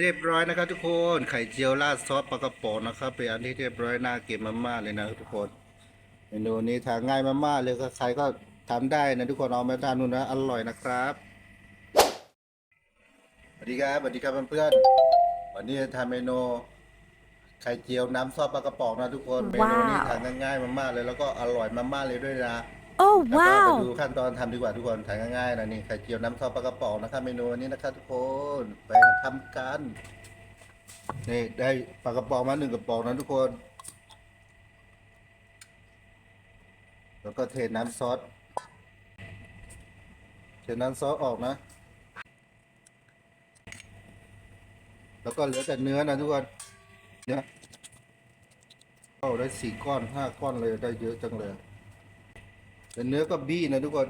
เรียบร้อยนะครับทุกคนไข่เจียวราดซอสปลากระป๋องนะครับเป็นอันที่เรียบร้อยน่ากินมากๆเลยนะทุกคนเมนูนี้ทานง่ายมากๆเลยใครก็ทำได้นะทุกคนเอามาทานดูนะอร่อยนะครับสวัสดีครับสวัสดีครับเพื่อนๆวันนี้จะทำเมนูไข่เจียวน้ำซอสปลากระป๋องนะทุกคนเมนูนี้ว้าวทานง่ายๆมากๆเลยแล้วก็อร่อยมากๆเลยด้วยนะ Oh แล้วก็ไป wow! ดูขั้นตอนทำดีกว่าทุกคนทานง่ายๆนะนี่ไข่เจียวน้ำซอสปลากระป๋องนะครับเมนูนี้นะครับทุกคนไปทำกันนี่ได้ปลากระป๋องมาหนึ่งกระป๋องนะทุกคน แล้วก็เทน้ำซอสเทน้ำซอสออกนะ แล้วก็เหลือแต่เนื้อนะทุกคนเนื้อเอาได้สี่ก้อนห้าก้อนเลยได้เยอะจังเลย แต่เนื้อก็บี้นะทุกคน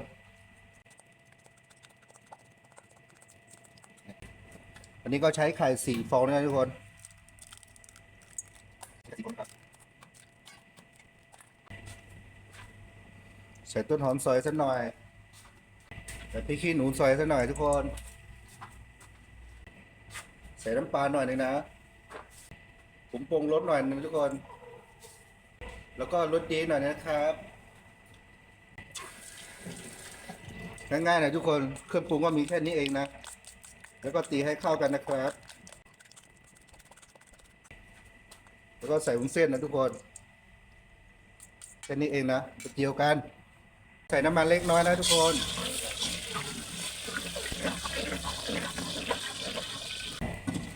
อันนี้ก็ใช้ไข่สี่ฟองนะทุกคนใส่ต้นหอมซอยสักหน่อยใส่พริกขี้หนูซอยสักหน่อยทุกคน ใส่น้ำปลาหน่อยหนึงนะผมปรุงรสหน่อยหนึงทุกคน แล้วก็รสดีหน่อยนะครับ ง่ายๆนะทุกคนเครื่องปรุงก็มีแค่นี้เองนะ แล้วก็ตีให้เข้ากันนะครับ แล้วก็ใส่วุ้นเส้นนะทุกคนแค่นี้เองนะเจียวกัน ใส่น้ำมันเล็กน้อยนะทุกคน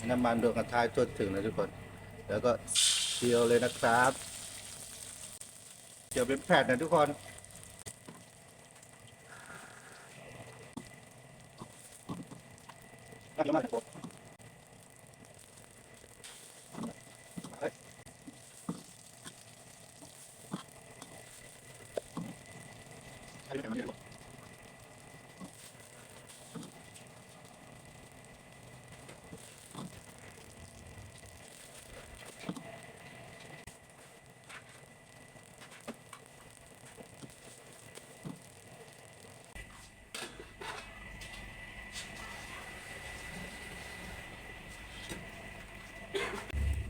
น้ำมันโดนกระทะจนถึงนะทุกคน แล้วก็เจียวเลยนะครับเจียวเป็นแผ่นนะทุกคน はい。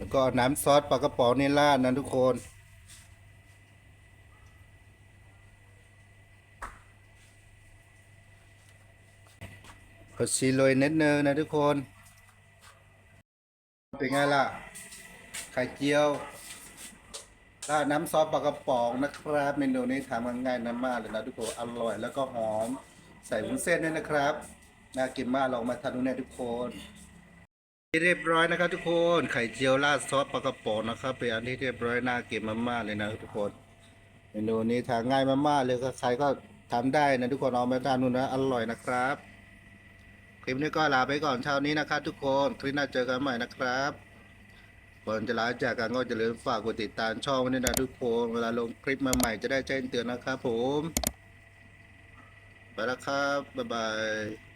แล้วก็น้ำซอสปลากระป๋องนี่ราดนะทุกคนผักชีโรยเน็ตเนอร์นะทุกคน เป็นไงล่ะ ไข่เจียวราดน้ำซอสปลากระป๋องนะครับเมนูนี้ทำง่ายๆนะมากเลยนะทุกคน อร่อยแล้วก็หอม ใส่วุ้นเส้นด้วยนะครับ น่ากินมากลองมาทานดูนะทุกคน เรียบร้อยนะครับทุกคนไข่เจียวราดซอสปลากระป๋องนะครับเป็นอันที่เรียบร้อยน่ากินมากๆเลยนะทุกคนเมนูนี้ทานง่ายมากๆเลยใครก็ทำได้นะทุกคนเอามาทานดูนนะอร่อยนะครับ คลิปนี้ก็ลาไปก่อนเช้านี้นะครับทุกคนคลิปหน้าเจอกันใหม่นะครับก่อนจะลาจากกันก็จะลืมฝากกดติดตามช่องไว้นะทุกคนเวลาลงคลิปมาใหม่จะได้แจ้งเตือนนะครับผมไปแล้วครับบ๊ายบาย